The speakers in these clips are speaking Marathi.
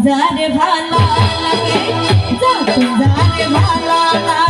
तुझा रे भाला लागे जा तुझा रे भाला लागे।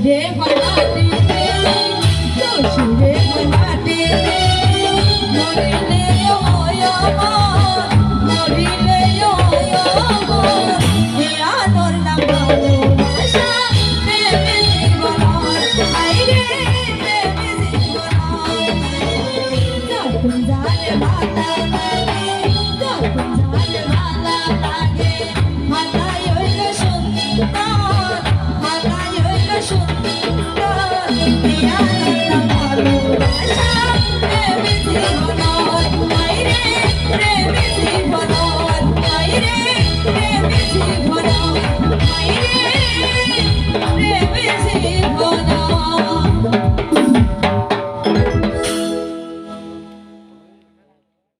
Don't you dare, don't you dare, সত্যি